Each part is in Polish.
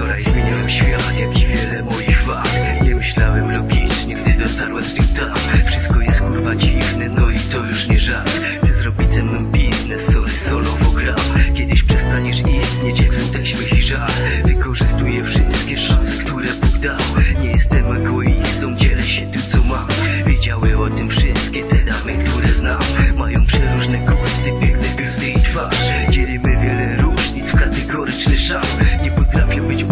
Wczoraj zmieniałem świat, jak i wiele moich wad. Nie myślałem logicznie, gdy dotarłem tu tam Wszystko jest kurwa dziwne, no i to już nie żart. Chcę zrobić ze mną biznes, sorry, solowo gram Kiedyś przestaniesz istnieć, jak smutek, śmiech i żal. Wykorzystuję wszystkie szanse, które Bóg dał. Nie jestem egoistą, dzielę się tym, co mam. Wiedziały o tym wszystkie te damy, które znam. Mają przeróżne gusty, piękne gusty i twarz. Dzielimy wiele różnic w kategoryczny szał. Nie potrafię być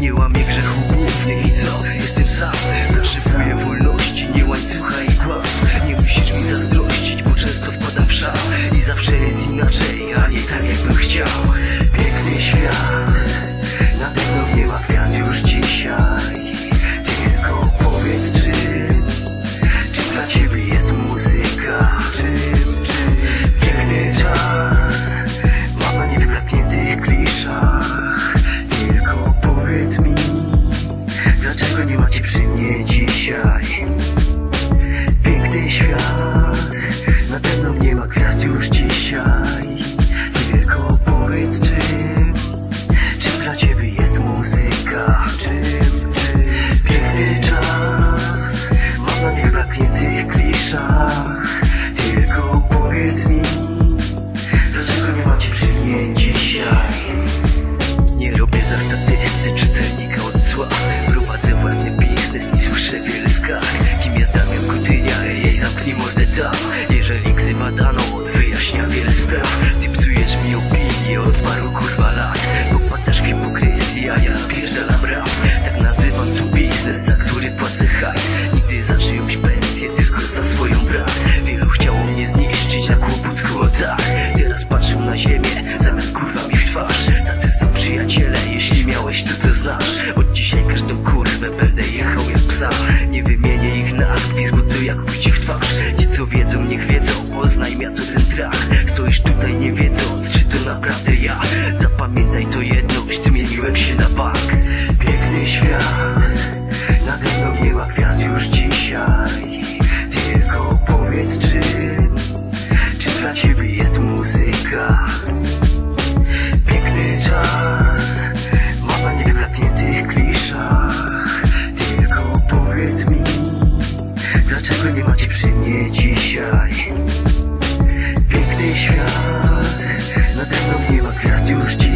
Nie łamię grzechu głównych i co? Jestem sam. Zaszyfuję wolności, nie łańcucha i kłamstw Nie musisz mi zazdrościć, bo często wpadam w szał. I zawsze jest inaczej, a nie tak jakbym chciał. Piękny świat. Nade mną nie ma gwiazd już dzisiaj Dlaczego nie macie przy mnie dzisiaj. Piękny świat Nade mną nie ma gwiazd już dzisiaj decimos naprawdę ja Zapamiętaj to jedno, zmieniłem się na bank Piękny świat, nade mną nie ma gwiazd już dzisiaj. Tylko powiedz czy, czy dla ciebie jest muzyka? Piękny czas, mama nie wyblakniętych kliszach. Tylko powiedz mi, dlaczego nie macie przy mnie dzisiaj? Piękny świat чтоб не покрасить